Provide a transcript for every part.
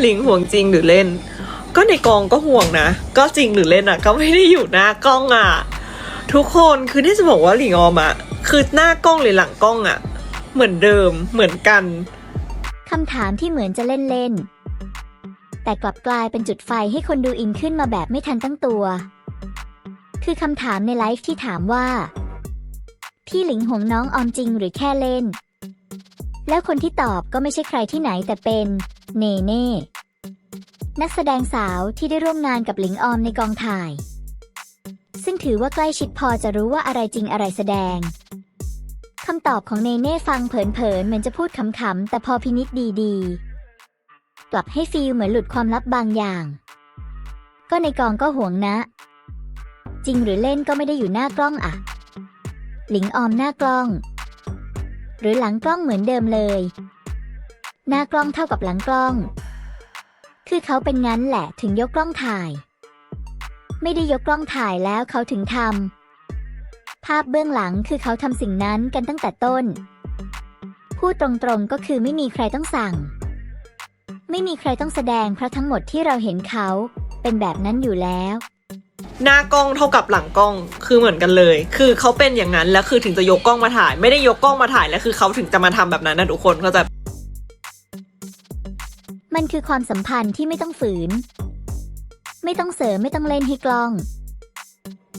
หลิงห่วงจริงหรือเล่น ก็ในกองก็ห่วงนะ ก็จริงหรือเล่นอะ ก็ไม่ได้อยู่หน้ากล้องอะ ทุกคนคือที่จะบอกว่าหลิงออมอะคือหน้ากล้องหรือหลังกล้องอะ เหมือนเดิมเหมือนกัน คำถามที่เหมือนจะเล่นเล่นๆแต่กลับกลายเป็นจุดไฟให้คนดูอินขึ้นมาแบบไม่ทันตั้งตัว คือคำถามในไลฟ์ที่ถามว่า พี่หลิงห่วงน้องออมจริงหรือแค่เล่น แล้วคนที่ตอบก็ไม่ใช่ใครที่ไหนแต่เป็น เนเน่ นักแสดงสาวที่ได้ร่วมงานกับหลิงออมในกองถ่าย ซึ่งถือว่าใกล้ชิดพอจะรู้ว่าอะไรจริงอะไรแสดงคำตอบของเนเน่ฟังเผินๆเหมือนจะพูดขำๆแต่พอพินิจดีๆ กลับให้ฟีลเหมือนหลุดความลับบางอย่าง ก็ในกองก็ห่วงนะ จริงหรือเล่นก็ไม่ได้อยู่หน้ากล้องอะหลิงออมหน้ากล้อง หรือหลังกล้องเหมือนเดิมเลย หน้ากล้องเท่ากับหลังกล้อง คือเขาเป็นงั้นแหละถึงยกกล้องถ่าย ไม่ได้ยกกล้องถ่ายแล้วเขาถึงทำภาพเบื้องหลังคือเขาทำสิ่งนั้นกันตั้งแต่ต้น พูดตรงๆก็คือไม่มีใครต้องสั่ง ไม่มีใครต้องแสดงเพราะทั้งหมดที่เราเห็นเขาเป็นแบบนั้นอยู่แล้วหน้ากล้องเท่ากับหลังกล้องคือเหมือนกันเลย คือเขาเป็นอย่างนั้นแล้วคือถึงจะยกกล้องมาถ่าย ไม่ได้ยกกล้องมาถ่ายแล้วคือเขาถึงจะมาทำแบบนั้นนะทุกคนเขาจะ มันคือความสัมพันธ์ที่ไม่ต้องฝืน ไม่ต้องเสริมไม่ต้องเล่นให้กล้อง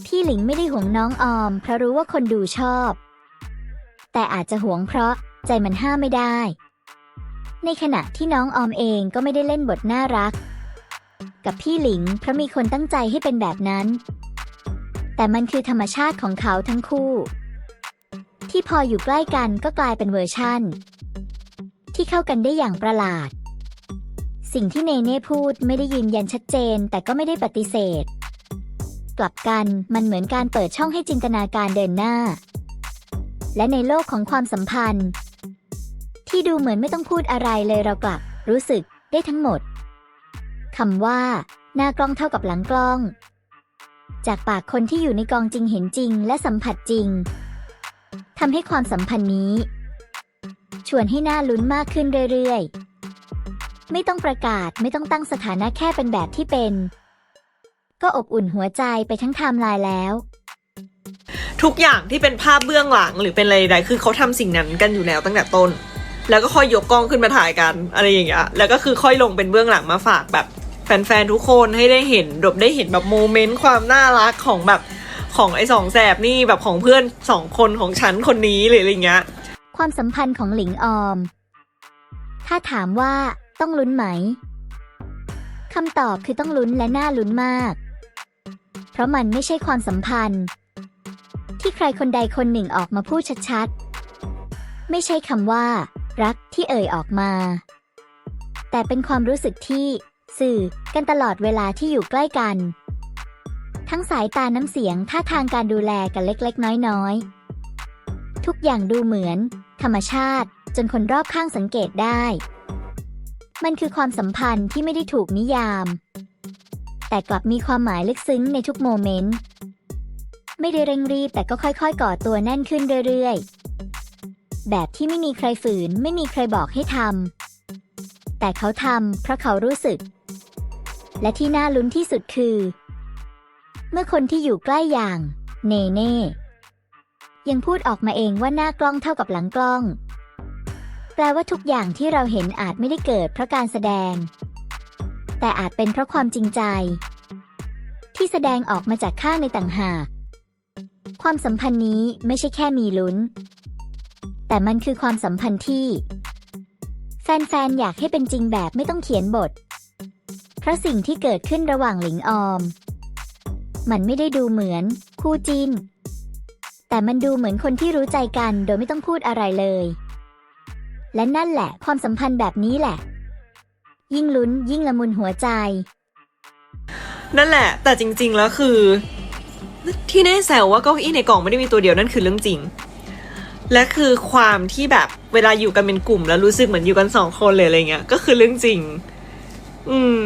พี่หลิงไม่ได้ห่วงน้องออม เพราะรู้ว่าคนดูชอบ แต่อาจจะห่วงเพราะใจมันห้ามไม่ได้ ในขณะที่น้องออมเองก็ไม่ได้เล่นบทน่ารัก กับพี่หลิงเพราะมีคนตั้งใจให้เป็นแบบนั้น แต่มันคือธรรมชาติของเขาทั้งคู่ ที่พออยู่ใกล้กันก็กลายเป็นเวอร์ชั่น ที่เข้ากันได้อย่างประหลาด สิ่งที่เนเน่พูดไม่ได้ยืนยันชัดเจน แต่ก็ไม่ได้ปฏิเสธ กลับกันมันเหมือนการเปิดช่องให้จินตนาการเดินหน้า และในโลกของความสัมพันธ์ ที่ดูเหมือนไม่ต้องพูดอะไรเลยเรากลับ รู้สึกได้ทั้งหมดคำว่า หน้ากล้องเท่ากับหลังกล้อง จากปากคนที่อยู่ในกองจริงเห็นจริง และสัมผัสจริงทำให้ความสัมพันธ์นี้ ชวนให้หน่าลุ้นมากขึ้นเรื่อยๆ ไม่ต้องประกาศไม่ต้องตั้งสถานะแค่เป็นแบบที่เป็น ก็อบอุ่นหัวใจไปทั้งไทม์ไลน์แล้ว ทุกอย่างที่เป็นภาพเบื้องหลังหรือเป็นอะไรใดๆคือเขาทำสิ่งนั้นกันอยู่แล้วตั้งแต่ต้น แล้วก็ค่อยยกกล้องขึ้นมาถ่ายกันอะไรอย่างเงี้ยแล้วก็คือค่อยลงเป็นเบื้องหลังมาฝากแบบ แฟนๆทุกคนให้ได้เห็นดบได้เห็นแบบโมเมนต์ความน่ารักของแบบของไอ้สองแสบนี่แบบของเพื่อนสองคนของฉันคนนี้หรืออะไรเงี้ย ความสัมพันธ์ของหลิงออม ถ้าถามว่า ต้องลุ้นไหมคำตอบคือต้องลุ้นและน่าลุ้นมาก เพราะมันไม่ใช่ความสัมพันธ์ ที่ใครคนใดคนหนึ่งออกมาพูดชัดๆ ไม่ใช่คำว่า รักที่เอ่ยออกมา แต่เป็นความรู้สึกที่สื่อกันตลอดเวลาที่อยู่ใกล้กัน ทั้งสายตาน้ำเสียงท่าทางการดูแลกันเล็กๆ น้อยๆ ทุกอย่างดูเหมือน ธรรมชาติจนคนรอบข้างสังเกตได้ มันคือความสัมพันธ์ที่ไม่ได้ถูกนิยาม แต่กลับมีความหมายลึกซึ้งในทุกโมเมนต์ ไม่ได้เร่งรีบแต่ก็ค่อยๆ ก่อตัวแน่นขึ้นเรื่อยๆ แบบที่ไม่มีใครฝืน ไม่มีใครบอกให้ทำ แต่เขาทำเพราะเขารู้สึก และที่น่าลุ้นที่สุดคือ เมื่อคนที่อยู่ใกล้อย่าง เนเน่ยังพูดออกมาเองว่าหน้ากล้องเท่ากับหลังกล้อง แปลว่าทุกอย่างที่เราเห็นอาจไม่ได้เกิดเพราะการแสดง แต่อาจเป็นเพราะความจริงใจ ที่แสดงออกมาจากข้างในต่างหาก ความสัมพันธ์นี้ไม่ใช่แค่มีลุ้น แต่มันคือความสัมพันธ์ที่ แฟนๆ อยากให้เป็นจริงแบบไม่ต้องเขียนบท เพราะสิ่งที่เกิดขึ้นระหว่างหลิงออม มันไม่ได้ดูเหมือน คู่จิ้นแต่มันดูเหมือนคนที่รู้ใจกันโดยไม่ต้องพูดอะไรเลย และนั่นแหละ ความสัมพันธ์แบบนี้แหละ ยิ่งลุ้นยิ่งละมุนหัวใจ นั่นแหละ แต่จริง ๆ แล้วคือ ที่แน่แซวว่าเก้าอี้ในกล่องไม่ได้มีตัวเดียวนั่นคือเรื่องจริง และคือความที่แบบเวลาอยู่กันเป็นกลุ่ม แล้วรู้สึกเหมือนอยู่กันสองคนเลยอะไรเงี้ยก็คือเรื่องจริง อืม